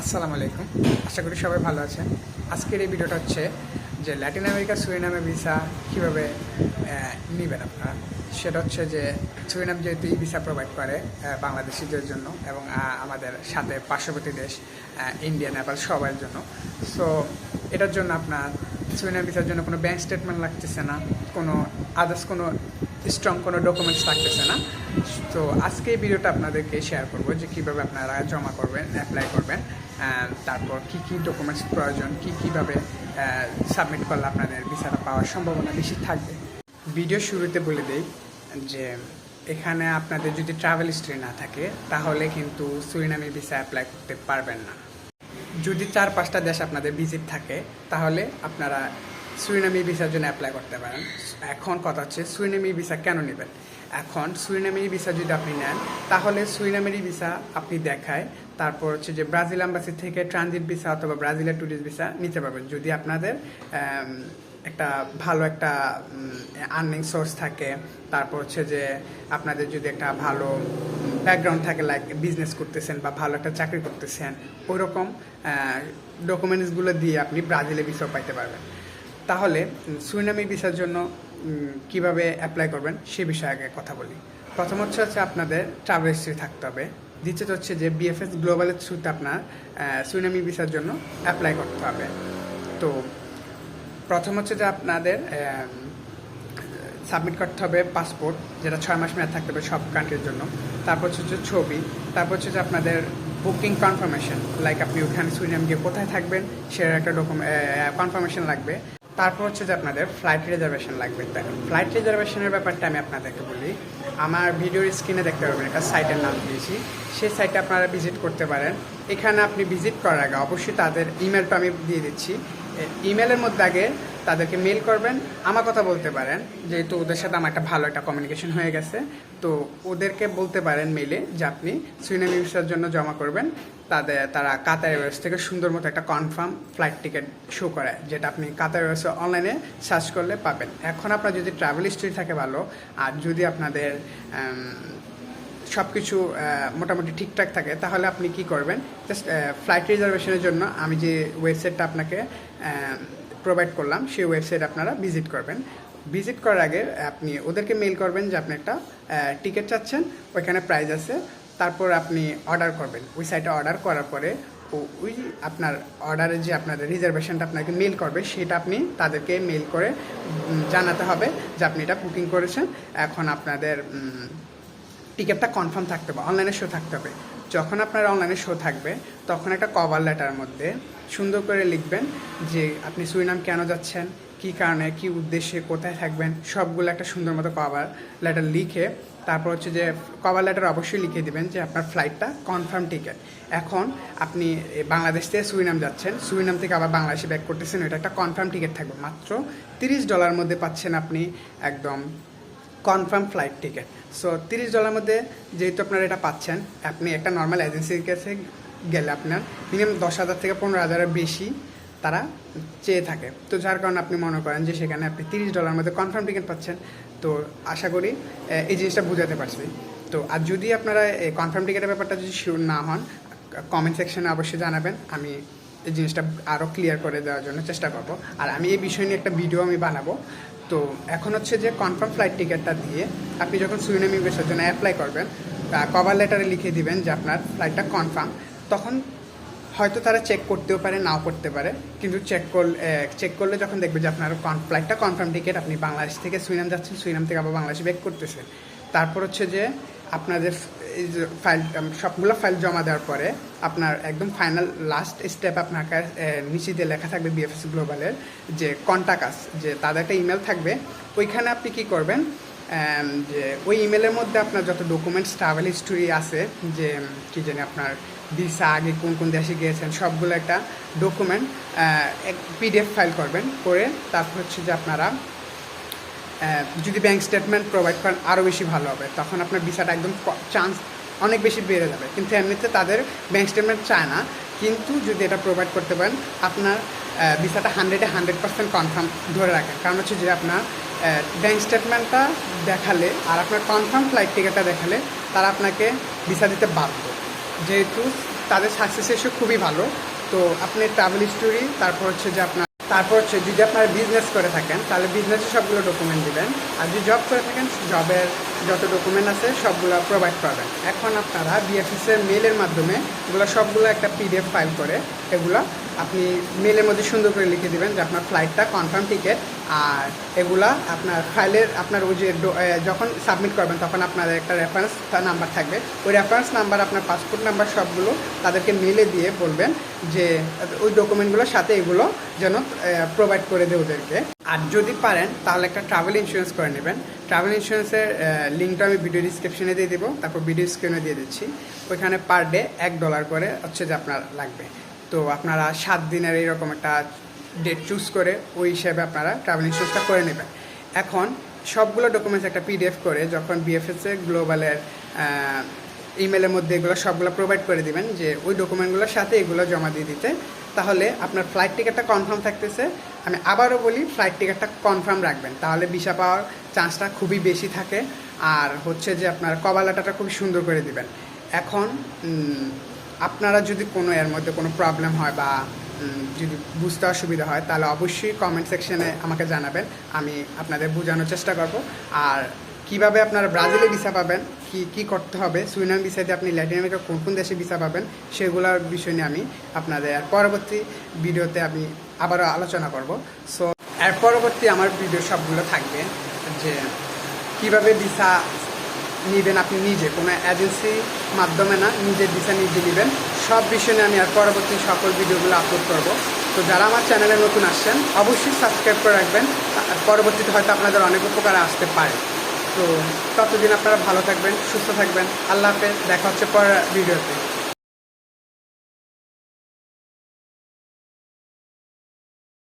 আসসালামু আলাইকুম। আশা করি সবাই ভালো আছেন। আজকের এই ভিডিওটা হচ্ছে যে ল্যাটিন আমেরিকা সুরিনামে ভিসা কীভাবে নেবেন আপনারা? সেটা হচ্ছে যে সুরিনাম যেহেতু ই ভিসা প্রোভাইড করে বাংলাদেশিদের জন্য এবং আমাদের সাথে পার্শ্ববর্তী দেশ ইন্ডিয়া, নেপাল সবার জন্য। সো এটার জন্য আপনার সুরিনাম ভিসার জন্য কোনো ব্যাঙ্ক স্টেটমেন্ট লাগতেছে না, কোনো আদার্স কোনো স্ট্রং কোনো ডকুমেন্টস থাকতেছে না। তো আজকে এই ভিডিওটা আপনাদেরকে শেয়ার করব যে কীভাবে আপনারা জমা করবেন অ্যাপ্লাই করবেন। তারপর কি কি ডকুমেন্টস প্রয়োজন, কি কীভাবে সাবমিট করলে আপনাদের ভিসাটা পাওয়ার সম্ভাবনা বেশি থাকবে। ভিডিও শুরুতে বলে দেই যে, এখানে আপনাদের যদি ট্রাভেল হিস্ট্রি না থাকে, তাহলে কিন্তু সুরিনামি ভিসা অ্যাপ্লাই করতে পারবেন না। যদি চার পাঁচটা দেশ আপনাদের ভিজিট থাকে, তাহলে আপনারা সুরিনামি ভিসার জন্য অ্যাপ্লাই করতে পারেন। এখন কথা হচ্ছে, সুরিনামি ভিসা কেন নেবেন? এখন সুরিনামি ভিসা যদি আপনি নেন, তাহলে সুরিনামেরই ভিসা আপনি দেখায়, তারপর হচ্ছে যে ব্রাজিল আম্বাসি থেকে ট্রানজিট ভিসা অথবা ব্রাজিলের ট্যুরিস্ট ভিসা নিতে পারবেন। যদি আপনাদের একটা ভালো একটা আর্নিং সোর্স থাকে, তারপর হচ্ছে যে আপনাদের যদি একটা ভালো ব্যাকগ্রাউন্ড থাকে লাইক বিজনেস করতেছেন বা ভালো একটা চাকরি করতেছেন ওইরকম ডকুমেন্টসগুলো দিয়ে আপনি ব্রাজিলে ভিসা পাইতে পারবেন। তাহলে সুইনামি ভিসার জন্য কীভাবে অ্যাপ্লাই করবেন সে বিষয়ে আগে কথা বলি। প্রথম হচ্ছে হচ্ছে আপনাদের ট্রাভেল হিস্ট্রি থাকতে হবে। দ্বিতীয়ত হচ্ছে যে বিএফএস গ্লোবালের থ্রুতে আপনার সুইনামি ভিসার জন্য অ্যাপ্লাই করতে হবে। তো প্রথম হচ্ছে যে আপনাদের সাবমিট করতে হবে পাসপোর্ট যেটা ছয় মাস মেয়াদ থাকতে হবে সব কান্ট্রির জন্য। তারপর হচ্ছে ছবি, তারপর হচ্ছে যে আপনাদের বুকিং কনফার্মেশন লাইক আপনি ওখানে সুইনাম গিয়ে কোথায় থাকবেন সেটার একটা ডকুমেন্ট কনফার্মেশন লাগবে। তারপর হচ্ছে যে আপনাদের ফ্লাইট রিজার্ভেশন লাগবে। ফ্লাইট রিজার্ভেশনের ব্যাপারটা আমি আপনাদেরকে বলি। আমার ভিডিওর স্ক্রিনে দেখতে পারবেন একটা সাইটের নাম দিয়েছি। সেই সাইটে আপনারা ভিজিট করতে পারেন। এখানে আপনি ভিজিট করার আগে অবশ্যই তাদের ইমেলটা আমি দিয়ে দিচ্ছি। ইমেলের মধ্যে আগে তাদেরকে মেল করবেন, আমার কথা বলতে পারেন, যেহেতু ওদের সাথে আমার একটা ভালো একটা কমিউনিকেশন হয়ে গেছে, তো ওদেরকে বলতে পারেন মেলে যে আপনি সুইনামি ভিসার জন্য জমা করবেন তাদের তারা কাতার এয়ারওয়েজ থেকে সুন্দর মতো একটা কনফার্ম ফ্লাইট টিকিট শো করে যেটা আপনি কাতার এয়ারওয়েজে অনলাইনে সার্চ করলে পাবেন। এখন আপনার যদি ট্রাভেল হিস্ট্রি থাকে ভালো, আর যদি আপনাদের সব কিছু মোটামুটি ঠিকঠাক থাকে, তাহলে আপনি কি করবেন? জাস্ট ফ্লাইট রিজার্ভেশনের জন্য আমি যে ওয়েবসাইটটা আপনাকে প্রোভাইড করলাম, সেই ওয়েবসাইট আপনারা ভিজিট করবেন। ভিজিট করার আগে আপনি ওদেরকে মেল করবেন যে আপনি একটা টিকিট চাচ্ছেন, ওইখানে প্রাইস আছে, তারপর আপনি অর্ডার করবেন। ওই সাইটে অর্ডার করার পরে ওই আপনার অর্ডারে যে আপনাদের রিজার্ভেশনটা আপনাকে মেল করবে, সেটা আপনি তাদেরকে মেল করে জানাতে হবে যে আপনি এটা বুকিং করেছেন। এখন আপনাদের টিকিটটা কনফার্ম থাকতে হবে অনলাইনে শো থাকতে হবে। যখন আপনার অনলাইনে শো থাকবে, তখন একটা কভার লেটার মধ্যে সুন্দর করে লিখবেন যে, আপনি সুইনাম কেন যাচ্ছেন? কী কারণে? কী উদ্দেশ্যে? কোথায় থাকবেন? সবগুলো একটা সুন্দর মতো কভার লেটার লিখে, তারপর হচ্ছে যে কভার লেটার অবশ্যই লিখে দিবেন যে, আপনার ফ্লাইটটা কনফার্ম টিকিট এখন আপনি বাংলাদেশ থেকে সুইনাম যাচ্ছেন সুইনাম থেকে আবার বাংলাদেশে ব্যাক করতেছেন এটা একটা কনফার্ম টিকিট থাকবে। মাত্র তিরিশ ডলার মধ্যে পাচ্ছেন আপনি একদম কনফার্ম ফ্লাইট টিকিট সো তিরিশ ডলার মধ্যে যেহেতু আপনারা এটা পাচ্ছেন, আপনি একটা নর্মাল এজেন্সির কাছে গেলে আপনার মিনিমাম দশ হাজার থেকে পনেরো হাজারের বেশি তারা চেয়ে থাকে। তো যার কারণে আপনি মনে করেন যে সেখানে আপনি তিরিশ ডলার মধ্যে কনফার্ম টিকিট পাচ্ছেন। তো আশা করি এই জিনিসটা বোঝাতে পারছি। তো, আর যদি আপনারা কনফার্ম টিকিটের ব্যাপারটা যদি শিওর না হন কমেন্ট সেকশনে অবশ্যই জানাবেন, আমি জিনিসটা আরও ক্লিয়ার করে দেওয়ার জন্য চেষ্টা করব। আর আমি এই বিষয় নিয়ে একটা ভিডিও আমি বানাবো। তো এখন হচ্ছে যে কনফার্ম ফ্লাইট টিকিটটা দিয়ে আপনি যখন সুইনামি ভিসার জন্য অ্যাপ্লাই করবেন কভার লেটারে লিখে দিবেন যে আপনার ফ্লাইটটা কনফার্ম তখন হয়তো তারা চেক করতেও পারে, নাও করতে পারে। কিন্তু চেক করলে চেক করলে যখন দেখবে যে আপনার ফ্লাইটটা কনফার্ম টিকিট আপনি বাংলাদেশ থেকে সুইনাম যাচ্ছেন সুইনাম থেকে আবার বাংলাদেশে ব্যাক করতেছেন। তারপর হচ্ছে যে আপনাদের এই যে ফাইল সবগুলো ফাইল জমা দেওয়ার পরে আপনার একদম ফাইনাল লাস্ট স্টেপ আপনার নিচে দিয়ে লেখা থাকবে বিএফএস গ্লোবালের যে কন্টাকাস যে তাদের একটা ইমেল থাকবে। ওইখানে আপনি কি করবেন? যে ওই ইমেলের মধ্যে আপনার যত ডকুমেন্টস ট্রাভেল হিস্টোরি আছে, যে কী জানি আপনার ভিসা আগে কোন কোন দেশে গিয়েছেন, সবগুলো একটা ডকুমেন্ট পিডিএফ ফাইল করবেন। করে তারপর হচ্ছে যে আপনারা যদি ব্যাংক স্টেটমেন্ট প্রোভাইড করেন আরও বেশি ভালো হবে। তখন আপনার ভিসাটা একদম চান্স অনেক বেশি বেড়ে যাবে। কিন্তু এমনিতে তাদের ব্যাংক স্টেটমেন্ট চায় না। কিন্তু যদি এটা প্রোভাইড করতে পারেন, আপনার ভিসাটা হান্ড্রেডে হান্ড্রেড পার্সেন্ট কনফার্ম ধরে রাখেন। কারণ হচ্ছে যে আপনার ব্যাংক স্টেটমেন্টটা দেখালে আর আপনার কনফার্ম ফ্লাইট টিকিটটা দেখালে তারা আপনাকে ভিসা দিতে বাধ্য। যেহেতু তাদের সাকসেস রেশিও খুবই ভালো। তো আপনি ট্রাভেল হিস্টোরি তারপর হচ্ছে যে আপনার তারপর হচ্ছে যদি আপনারা বিজনেস করে থাকেন, তাহলে বিজনেসের সবগুলো ডকুমেন্ট দিবেন। আর যদি জব করে থাকেন জবের যত ডকুমেন্ট আছে, সবগুলো প্রোভাইড করবেন। এখন আপনারা বিএফএসের মেলের মাধ্যমে এগুলো সবগুলো একটা পিডিএফ ফাইল করে এগুলো আপনি মেলের মধ্যে সুন্দর করে লিখে দেবেন যে আপনার ফ্লাইটটা কনফার্ম টিকিট আর এগুলা আপনার ফাইলের আপনার ওই যে যখন সাবমিট করবেন তখন আপনার একটা রেফারেন্স নাম্বার থাকবে। ওই রেফারেন্স নাম্বার আপনার পাসপোর্ট নাম্বার সবগুলো তাদেরকে মেলে দিয়ে বলবেন যে, ওই ডকুমেন্টগুলোর সাথে এগুলো যেন প্রোভাইড করে দেয় ওদেরকে। আর যদি পারেন, তাহলে একটা ট্রাভেল ইন্স্যুরেন্স করে নেবেন। ট্রাভেল ইন্স্যুরেন্সের লিঙ্কটা আমি ভিডিও ডিসক্রিপশনে দিয়ে দেবো, তারপর ভিডিও স্ক্রিনে দিয়ে দিচ্ছি। ওইখানে পার ডে এক ডলার করে হচ্ছে যে আপনার লাগবে। তো আপনারা সাত দিনের এইরকম একটা ডেট চুজ করে ওই হিসাবে আপনারা ট্রাভেল ইন্স্যুরেন্সটা করে নেবেন। এখন সবগুলো ডকুমেন্টস একটা পিডিএফ করে যখন বিএফএসএ গ্লোবালের ইমেলের মধ্যে এগুলো সবগুলো প্রোভাইড করে দিবেন যে ওই ডকুমেন্টগুলোর সাথে এগুলো জমা দিয়ে দিতে, তাহলে আপনার ফ্লাইট টিকিটটা কনফার্ম থাকতেছে। আমি আবারও বলি ফ্লাইট টিকিটটা কনফার্ম রাখবেন, তাহলে ভিসা পাওয়ার চান্সটা খুবই বেশি থাকে। আর হচ্ছে যে আপনার কবালাটাটা খুবই সুন্দর করে দিবেন। এখন আপনারা যদি কোনো এর মধ্যে কোনো প্রবলেম হয় বা যদি বুঝতে অসুবিধা হয়, তাহলে অবশ্যই কমেন্ট সেকশনে আমাকে জানাবেন। আমি আপনাদের বোঝানোর চেষ্টা করব। আর কীভাবে আপনারা ব্রাজিলে ভিসা পাবেন, কি কি করতে হবে সুইনাম ভিসা দিয়ে আপনি ল্যাটিন আমেরিকা কোন কোন দেশে ভিসা পাবেন, সেগুলোর বিষয় নিয়ে আমি আপনাদের পরবর্তী ভিডিওতে আমি আবারও আলোচনা করব। সো এর পরবর্তী আমার ভিডিও সবগুলো থাকবে যে, কীভাবে ভিসা নেবেন আপনি নিজে, কোনো এজেন্সি মাধ্যমে না নিজের ভিসা নিজে নেবেন। সব বিষয় নিয়ে আমি আর পরবর্তী সকল ভিডিওগুলো আপলোড করব। তো যারা আমার চ্যানেলে নতুন আসছেন, অবশ্যই সাবস্ক্রাইব করে রাখবেন। পরবর্তীতে হয়তো আপনাদের অনেক উপকারে আসতে পারে। তো ততদিন আপনারা ভালো থাকবেন, সুস্থ থাকবেন। আল্লাহ হাফেজ, দেখা হচ্ছে পরের ভিডিওতে